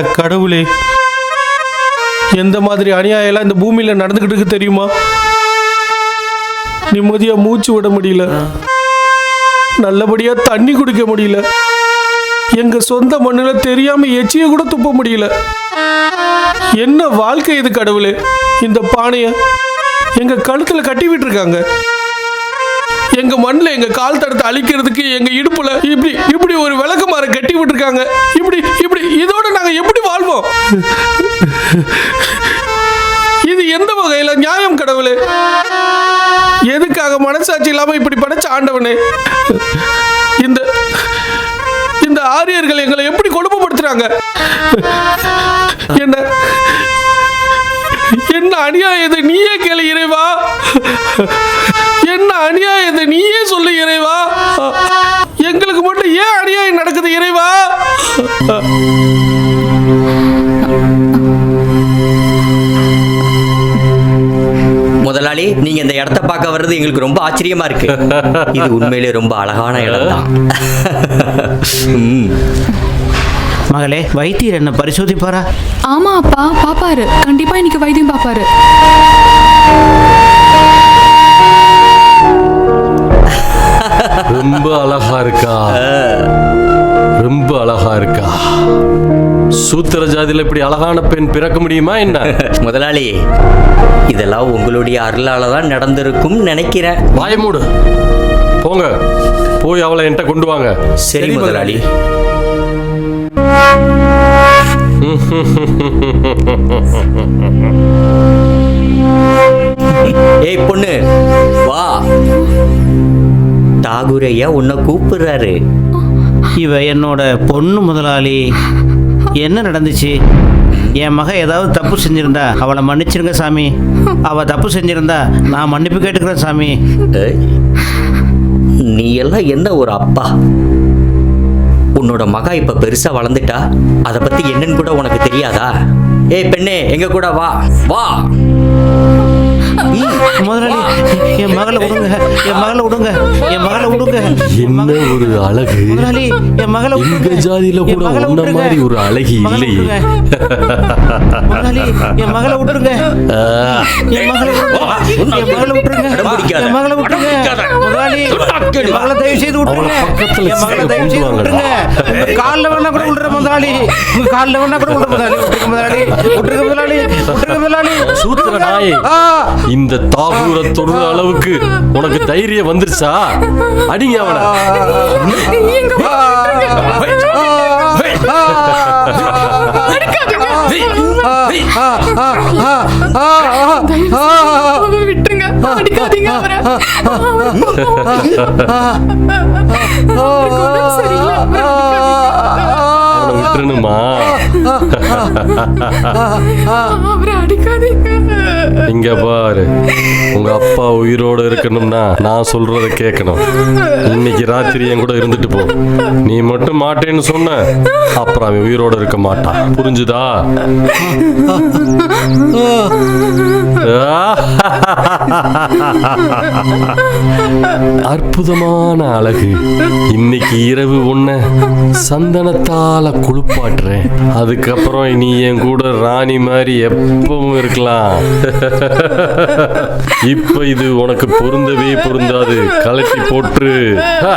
அட கடவுளே எந்த மாதிரி அநியாயம்லாம் இந்த பூமியில நடந்துகிட்டு இருக்கு தெரியுமா? நிம்மதியா மூச்சு விட முடியல. நல்லபடியா தண்ணி குடிக்க முடியல. எங்க சொந்த மண்ணுல தெரியாம எச்சிய கூட துப்ப முடியல. என்ன வாழ்க்கை இது கடவுளே? இந்த பானைய எங்க கழுத்துல கட்டி விட்டுருக்காங்க. எங்க மண்ணில் எங்க கால் தடத்தை அழிக்கிறதுக்கு எங்க இடுப்புல இப்படி இப்படி ஒரு விளக்கு மரம் கட்டி விட்டுருக்காங்க. இப்படி இதோட நாங்கள் எப்படி வாழ்வோம்? இது எந்த வகையில் நியாயம் கடவுளே? எதுக்காக மனசாட்சி இல்லாமல் இப்படி படைச்ச ஆண்டவனே? இந்த இந்த ஆரியர்கள் எங்களை எப்படி கொடுமைப்படுத்துறாங்க என்ன என்ன அநியாயது நீயே கேளு இறைவா? என்ன அநியாயது நீயே சொல்லு இறைவா? எங்களுக்கு மட்டும் ஏன் அநியாயம் நடக்குது இறைவா? முதலாளி நீங்க இந்த இடத்த பார்க்க வர்றது எங்களுக்கு ரொம்ப ஆச்சரியமா இருக்கு. இது உண்மையிலே ரொம்ப அழகான இடம் தான். மகளே வைத்தியர் என்ன பரிசோதிப்பாரா? ஆமா அப்பா. பாப்பாரு. கண்டிப்பா இன்னைக்கு வைத்தியம் பாப்பாரு. சூத்திர ஜாதியில இப்படி அழகான பெண் பிறக்க முடியுமா என்ன? முதலாளி இதெல்லாம் உங்களுடைய அருளால தான் நடந்திருக்கும் நினைக்கிறேன். வாய மூடு. போங்க. போய் அவளை என்கிட்ட கொண்டு வாங்க. சரி முதலாளி. ஏய் பொண்ணு வா. டாகுரையா உன்னை கூப்பிடுறாரு. இவ என்னோட பொண்ணு முதலாளி. என்ன நடந்துச்சு? என் மக ஏதாவது தப்பு செஞ்சிருந்தா அவளை மன்னிச்சிருங்க சாமி. அவ தப்பு செஞ்சிருந்தா நான் மன்னிப்பு கேட்டுக்கிறேன் சாமி. நீ எல்லாம் என்ன ஒரு அப்பா? உன்னோட மகா இப்ப பெருசா வளர்ந்துட்டா? அதை பத்தி என்னன்னு கூட உனக்கு தெரியாதா? ஏய் பெண்ணே எங்க கூட வா. வா. முதலாளி என் மகளை விடுங்க என் மகளை விடுங்க என் மகளை விடுங்க என் என்ன ஒரு அழகு முதலாளி என் மகளை எங்க விடுங்க. ஜாதியில கூட மகளை உன்ன. மாதிரி ஒரு அழகி இல்லையே. முதலாளி என் மகளை விட்டுருங்க ஆ, என் மகளை விட்டுருங்க. என் மகளை விட்டுருங்க. என் மகளை விட்டுருங்க மகளை தயவு செய்து விட்டுருங்க. மகளை தயவு செய்து விட்டுருங்க. காலில் வேணா கூட விடுற முதலாளி. காலில் வேணா கூட விடுற முதலாளி. விட்டுருங்க முதலாளி. விட்டுருங்க முதலாளி. சூத்திர நாயே இந்த தாகூர தொடுற அளவுக்கு உனக்கு தைரியம் வந்துருச்சா? அடிங்க அவனை விட்டுருங்க. அடிக்காதீங்க. விட்டுறணுமா அவரை அடிக்காதீங்க. இங்க பாரு. உங்க அப்பா உயிரோட இருக்கணும்னா நான் சொல்றத கேட்கணும். இன்னைக்கு ராத்திரி என் கூட இருந்துட்டு போ. நீ மட்டும் மாட்டேன்னு சொன்ன அப்புறம் அவன் உயிரோட இருக்க மாட்டான். புரிஞ்சுதா? அற்புதமான அழகு. இன்னைக்கு இரவு உன்னை சந்தனத்தால குளிப்பாட்டுறேன். அதுக்கப்புறம் நீ என் கூட ராணி மாதிரி எப்பவும் இருக்கலாம். இப்ப இது உனக்கு பொருந்தவே பொருந்தாது. கழட்டி போட்டுரு ஆ,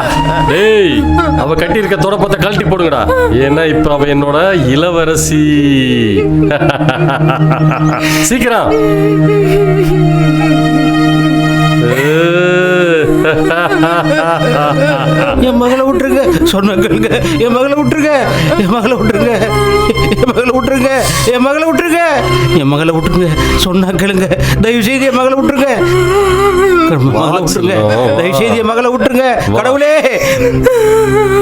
டேய் அவ கட்டியிருக்க தொடப்பத்தை கழட்டி போடுங்கடா. ஏன்னா இப்ப அவ என்னோட இளவரசி. சீக்கிரம். என் மகளை விட்டுருங்க. சொன்ன கேளுங்க. என் மகளை விட்டுருங்க. என் மகளை விட்டுருங்க. என் மகளை விட்டுருங்க. என் மகளை விட்டுருங்க. என் மகளை விட்டுருங்க. சொன்னா கேளுங்க. தயவு செய்து என் மகளை விட்டுருங்க. என் மகளை விட்டுருங்க வா. தயவு செய்து என் மகளை விட்டுருங்க. கடவுளே.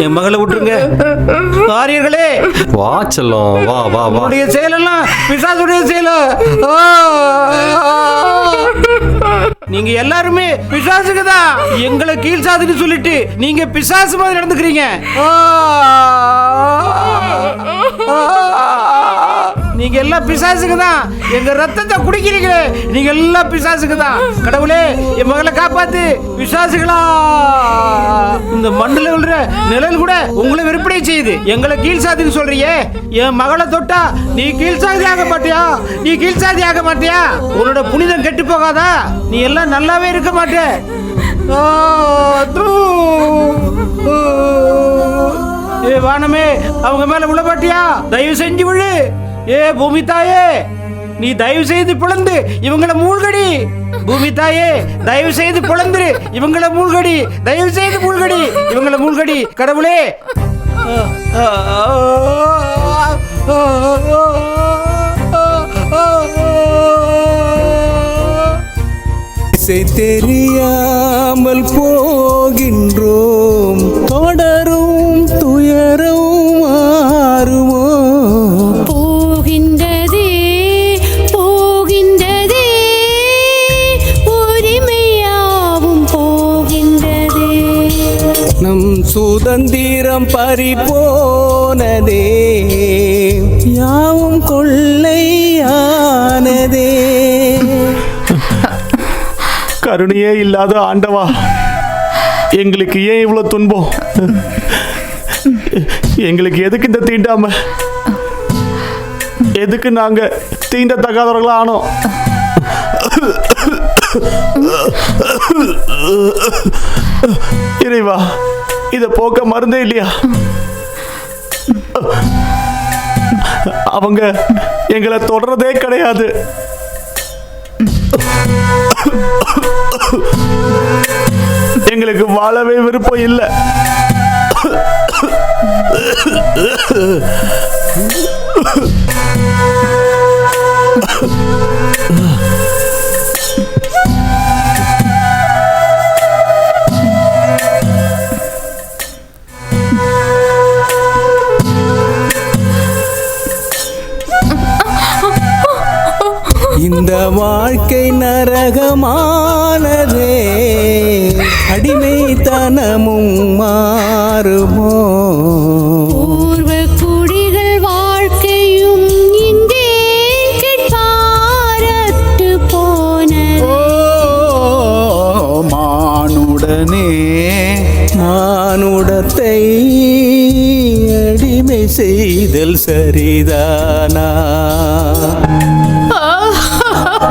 என் மகளை விட்டுருங்க. ஆரியர்களே வா செல்லம் வா வா வா. உன்னுடைய செயலெல்லாம் பிசாசுடைய செயல. நீங்க எல்லாருமே பிசாசுக்கு தான். எங்களை கீழ் சாதுன்னு சொல்லிட்டு நீங்க பிசாசு மாதிரி நடந்துக்கிறீங்க. பிசாசுக்கு தான். எங்க ரத்தத்தை குடிக்கிறீங்களே நீங்க எல்லாம் பிசாசுக்கு தான். கடவுளே என் மகளை காப்பாத்து பிசாசுகளா. இந்த மண்ணில் விழுற நிழல் கூட உங்களை விற்பனை செய்யுது. எங்களை கீழ் சாதின்னு சொல்றியே. என் மகளை தொட்டா நீ கீழ் சாதி ஆக மாட்டியா? நீ கீழ் சாதி ஆக மாட்டியா? உன்னோட புனிதம் கெட்டு போகாதா? நீ எல்லாம் நல்லாவே இருக்க மாட்டே. ஏ வானமே அவங்க மேல விழ மாட்டியா? தயவு செஞ்சு விழு. ஏ பூமி தாயே நீ தயவு செய்து பிளந்து இவங்கள மூழ்கடி. பூமி தாயே தயவு செய்து பிளந்துரு இவங்கள மூழ்கடி. தயவு செய்து மூழ்கடி. இவங்கள மூழ்கடி கடவுளே. தெரியாமல் போகின்றோம். நம் சுதந்திரம் பறிபோனதே யாவும் கொள்ளையானதே கருணையே இல்லாத ஆண்டவா எங்களுக்கு ஏன் இவ்வளோ துன்பம் எங்களுக்கு எதுக்கு இந்த தீண்டாம எதுக்கு நாங்க தீண்டத்தகாதவர்களா ஆனோம் இறைவா இத போக்க மருந்தே இல்லையா? அவங்க எங்களை தொடர்றதே கிடையாது. எங்களுக்கு வாழவே விருப்பம் இல்லை. நரகமானதே அடிமைத்தனமும் மாறுமோ? பூர்வ குடிகள் வாழ்க்கையும் இங்கே கெட்டாரற்று போனது. மானுடனே மானுடத்தை அடிமை செய்தல் சரிதானா?